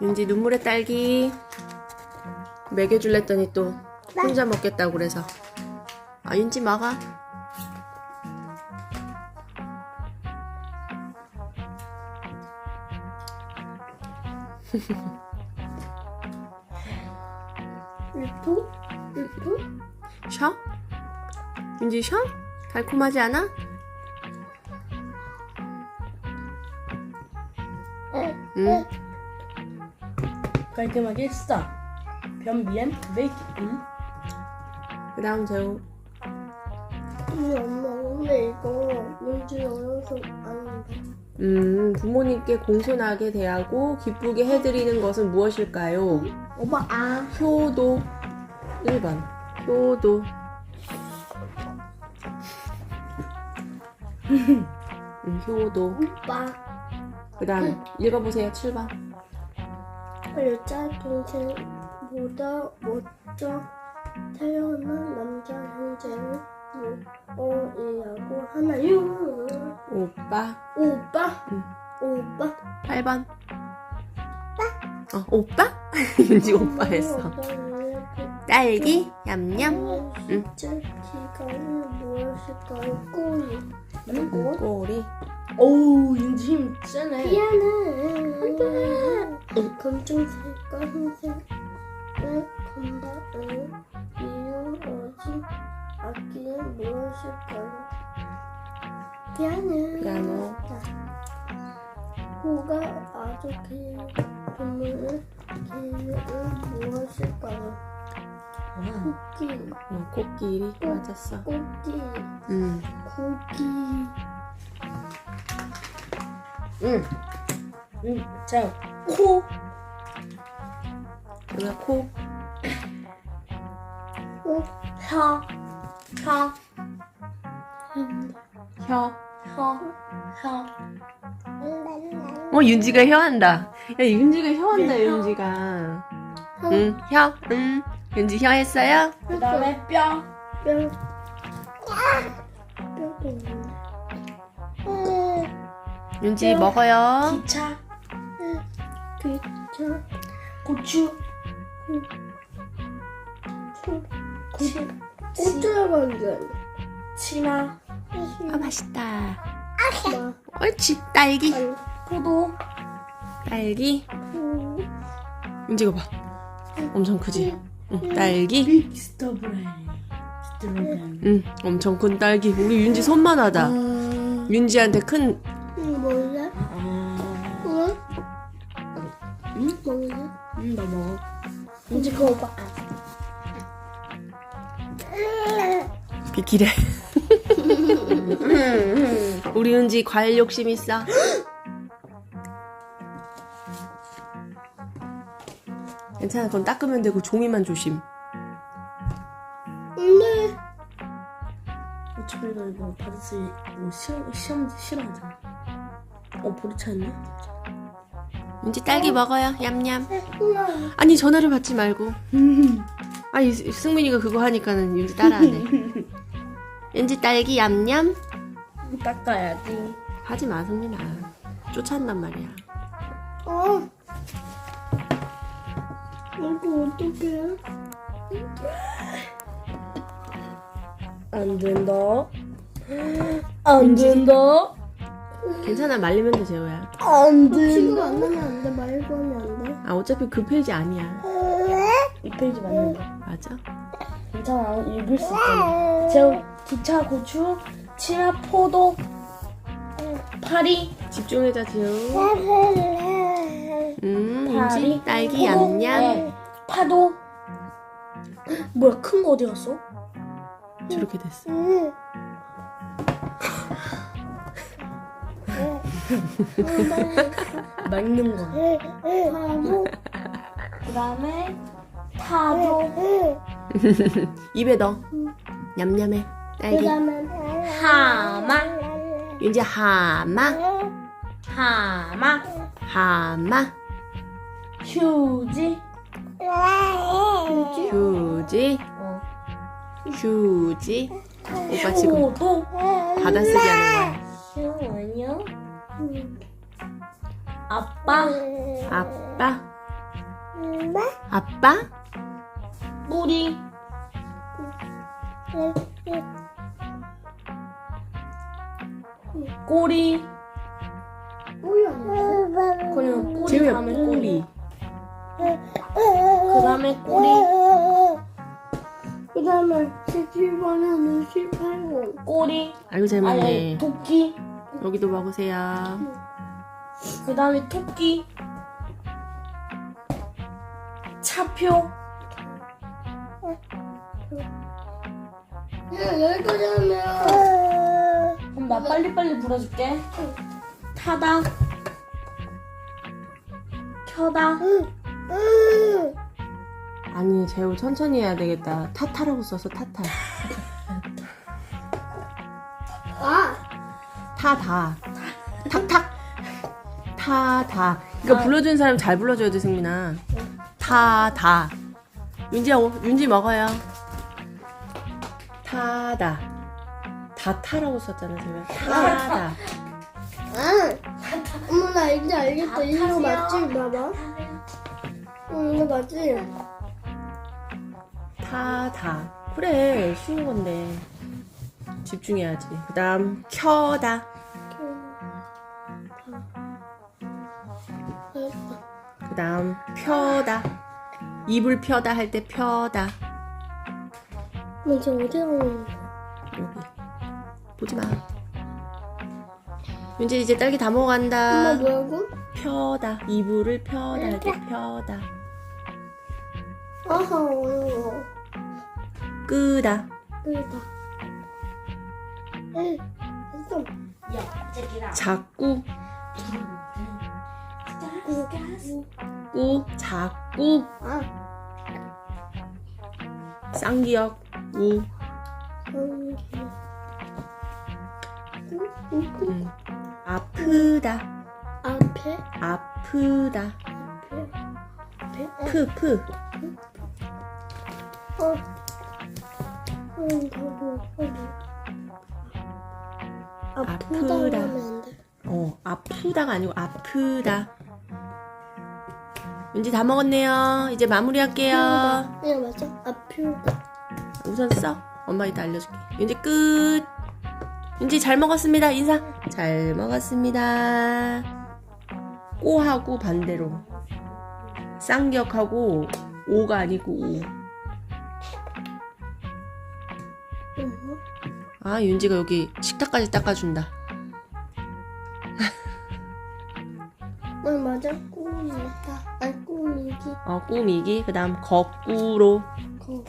윤지 눈물의 딸기 먹여줄랬더니 또 혼자 먹겠다고 그래서 아 윤지 먹어 유토? 유토? 쉬어? 윤지 쉬어? 달콤하지 않아? 응 깔끔하게 싸. 변비엔 인. 그 다음 재우 우리 엄마 근데 이거 문제 어려서 안 돼. 음 부모님께 공손하게 대하고 기쁘게 해드리는 것은 무엇일까요? 오빠 아. 효도. 1번. 효도. 음, 효도. 오빠. 그 다음 읽어보세요. 7번 여자 동생보다 먼저 태어난 남자 형제를 뭐이라고 하나요? 오빠 오빠 응. 오빠 8번 어 오빠? 윤지 오빠 했어 딸기 냠냠 응. 진짜 기간은 무엇일까요? 꼬리 음, 꼬리 오우 윤지 힘 세네. 미안해 안돼 검정색과 흰색의 건반을 이루어진 악기는 무엇일까요? 피아노 피아노. 코가 아주 긴 동물의 기는 무엇일까요? 코끼리 어, 코끼리 맞았어 코끼리 음. 코끼리 응. 응. 자, 코. 그다음 코코 혀. 혀. 혀. 혀. 혀. 어 윤지가 혀한다 야 윤지가 혀한다 윤지가 응 혀. 응 윤지 혀 했어요? 그 다음에 뼈. 뼈 뼈도 있네 윤지 먹어요. 기차. 귀차. 고추. 치. 어쩌라고 이게 치마. 아 맛있다. 나 옳지 딸기. 포도. 딸기. 음, 윤지가 봐. 엄청 크지? 응, 딸기. 빅 스트로베리. 스트로베리. 응 엄청 큰 딸기. 우리 윤지 손만 하다. 음. 윤지한테 큰 이제 그거 봐. 비키래. 우리 윤지 과일 욕심 있어. 괜찮아 그건 닦으면 되고 종이만 조심. 근데 어차피 나 이거 뭐 시험 시험 싫어하잖아. 어 보리차였네. 윤지 딸기 먹어요? 냠냠. 엄마 아니 전화를 받지 말고. 아니 승민이가 그거 하니까는 윤지 따라하네. 윤지 딸기 얌얌 닦아야지. 하지 마 승민아. 쫓아온단 말이야. 어. 이거 어떡해? 안 된다. 안 된다. 괜찮아 말리면 돼 재호야 안 지금 된다. 안 하면 안 돼? 말고 하면 안 돼? 아 어차피 그 페이지 아니야 이 페이지 맞는다. 맞아 괜찮아. 읽을 수 있잖아. 제우 기차 고추 치마 포도 파리 집중해자 재호 음 파리 윤지 딸기 포도, 얌얌 네, 파도 뭐야 큰 거 어디 갔어? 저렇게 됐어 응. 막는 거. 하고 그다음에 타조. 입에 넣어. 냠냠해. 딸기. 그다음에 하마. 윤지 하마. 하마. 하마. 휴지. 휴지? 어. 휴지. 오빠 지금 효도. 받아쓰기 하는 효요 아빠 아빠 아빠? 뿌리. 꼬리. 뿌리 아니야? 그냥 뿌리 재우야 다음에 꼬리. 그 다음에 꼬리. 그 다음에 17번에는 18번. 꼬리. 아이고 잘 아니, 먹네. 아니 토끼. 여기도 먹으세요. 그 다음에 토끼. 차표. 하면. 그럼 나 빨리빨리 불어줄게. 타다. 켜다. 아니 재우 천천히 해야 되겠다. 타타라고 써서 타타. 아! 타다. 탁탁. 타다. 이거 불러주는 사람 잘 불러줘야 돼 승민아. 타다. 윤지야 오- 윤지 먹어요. 타다. 다 타라고 썼잖아 재우야. 타다. 아! 어머, 나 이제 알겠다. 이거 맞지? 봐봐. 응, 이거 맞지? 타다. 그래 쉬운 건데 집중해야지. 그다음 켜다. 그 다음 펴다. 이불 펴다 할 때 펴다. 너 지금 어디 거야? 여기 보지 마. 윤지 이제 딸기 다 엄마 먹어간다. 뭐라고? 펴다. 이불을 펴다 할 때 펴다. 아하, 어려워. 끄다. 그러다. 응, 됐어. 야. 자꾸 응. 꾸 자꾸 아, 쌍기역 우. 음. 아프다 앞에, 아프다 앞에. 푸푸 어. 아프다 아프다. 어 아프다가 아니고 아프다 윤지 다 먹었네요 이제 마무리할게요 그냥 맞아? 아프다. 우선 써 엄마 이따 알려줄게 윤지 끝 윤지 잘 먹었습니다 인사 잘 먹었습니다 꼬하고 반대로 쌍기역하고 오가 아니고 오. 응. 아 윤지가 여기 식탁까지 닦아준다 응, 맞아. 꿈이다. 아, 꿈이기. 어 꾸미기 그 다음 거꾸로 거.